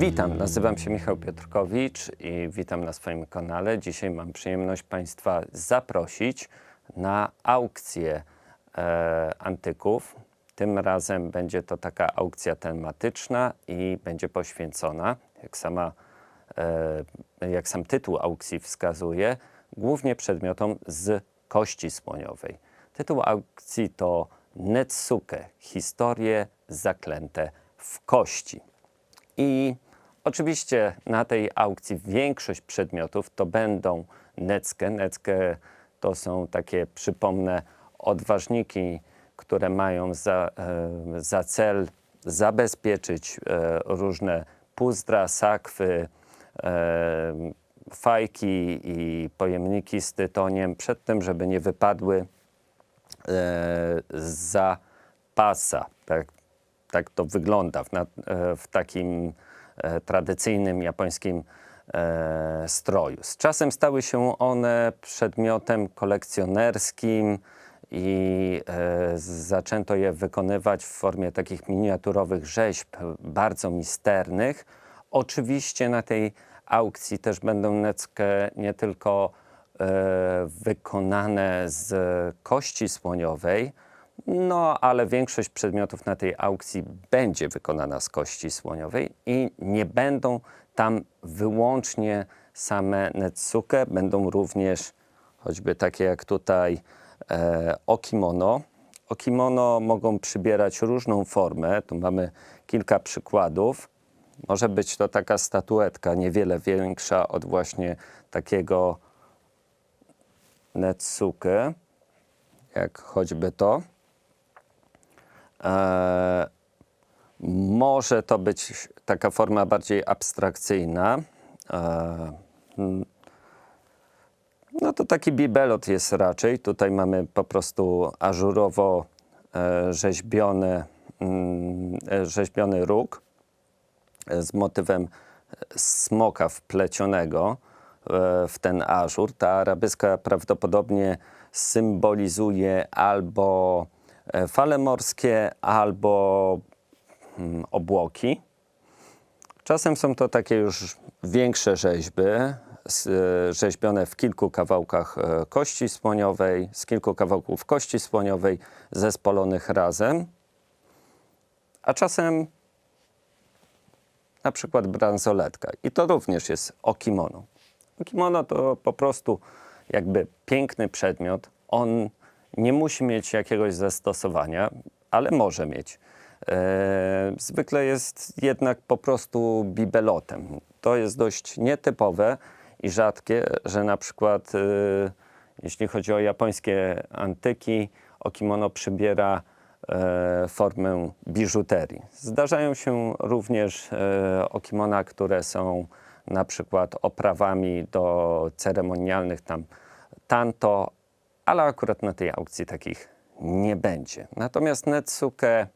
Witam, nazywam się Michał Piotrkowicz i witam na swoim kanale. Dzisiaj mam przyjemność Państwa zaprosić na aukcję e, antyków. Tym razem będzie to taka aukcja tematyczna i będzie poświęcona, jak, sama, e, jak sam tytuł aukcji wskazuje, głównie przedmiotom z kości słoniowej. Tytuł aukcji to Netsuke historie zaklęte w kości. I oczywiście na tej aukcji większość przedmiotów to będą necke. Necke to są takie, przypomnę, odważniki, które mają za, e, za cel zabezpieczyć e, różne puzdra, sakwy, e, fajki i pojemniki z tytoniem przed tym, żeby nie wypadły za pasa. Tak, tak to wygląda w, w takim tradycyjnym japońskim e, stroju. Z czasem stały się one przedmiotem kolekcjonerskim i e, zaczęto je wykonywać w formie takich miniaturowych rzeźb, bardzo misternych. Oczywiście na tej aukcji też będą necke nie tylko e, wykonane z kości słoniowej, no ale większość przedmiotów na tej aukcji będzie wykonana z kości słoniowej i nie będą tam wyłącznie same netsuke, będą również choćby takie jak tutaj e, okimono. Okimono mogą przybierać różną formę. Tu mamy kilka przykładów. Może być to taka statuetka, niewiele większa od właśnie takiego netsuke, jak choćby to. E, może to być taka forma bardziej abstrakcyjna. E, mm, no to taki bibelot jest raczej. Tutaj mamy po prostu ażurowo e, rzeźbione, mm, e, rzeźbiony róg e, z motywem smoka wplecionego w ten ażur. Ta arabyska prawdopodobnie symbolizuje albo fale morskie, albo mm, obłoki. Czasem są to takie już większe rzeźby, e, rzeźbione w kilku kawałkach e, kości słoniowej, z kilku kawałków kości słoniowej zespolonych razem, a czasem na przykład bransoletka. I to również jest okimono. Okimono to po prostu jakby piękny przedmiot. On nie musi mieć jakiegoś zastosowania, ale może mieć. E, zwykle jest jednak po prostu bibelotem. To jest dość nietypowe i rzadkie, że na przykład e, jeśli chodzi o japońskie antyki, okimono przybiera e, formę biżuterii. Zdarzają się również okimona, które są na przykład oprawami do ceremonialnych tam tanto, ale akurat na tej aukcji takich nie będzie. Natomiast netsuke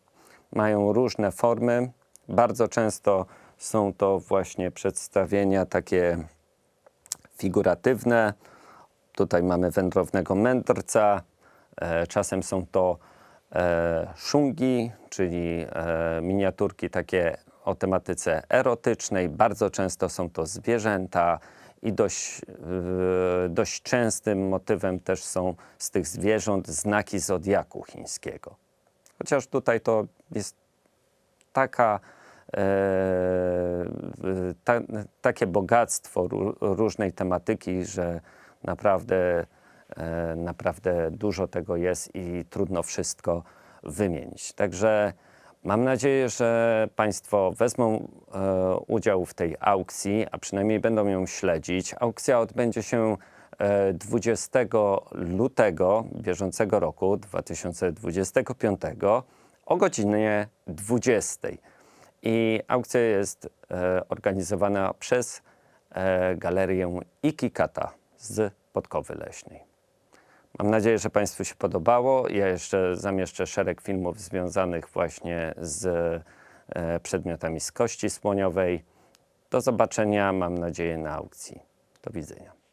mają różne formy. Bardzo często są to właśnie przedstawienia takie figuratywne. Tutaj mamy wędrownego mędrca. E, czasem są to e, szungi, czyli e, miniaturki takie o tematyce erotycznej. Bardzo często są to zwierzęta i dość, dość częstym motywem też są z tych zwierząt znaki zodiaku chińskiego. Chociaż tutaj to jest taka, e, ta, takie bogactwo ró- różnej tematyki, że naprawdę, e, naprawdę dużo tego jest i trudno wszystko wymienić. Także mam nadzieję, że Państwo wezmą e, udział w tej aukcji, a przynajmniej będą ją śledzić. Aukcja odbędzie się e, 20 lutego bieżącego roku 2025 o godzinie 20. I aukcja jest e, organizowana przez e, galerię Ikikata z Podkowy Leśnej. Mam nadzieję, że Państwu się podobało. Ja jeszcze zamieszczę szereg filmów związanych właśnie z e, przedmiotami z kości słoniowej. Do zobaczenia, mam nadzieję, na aukcji. Do widzenia.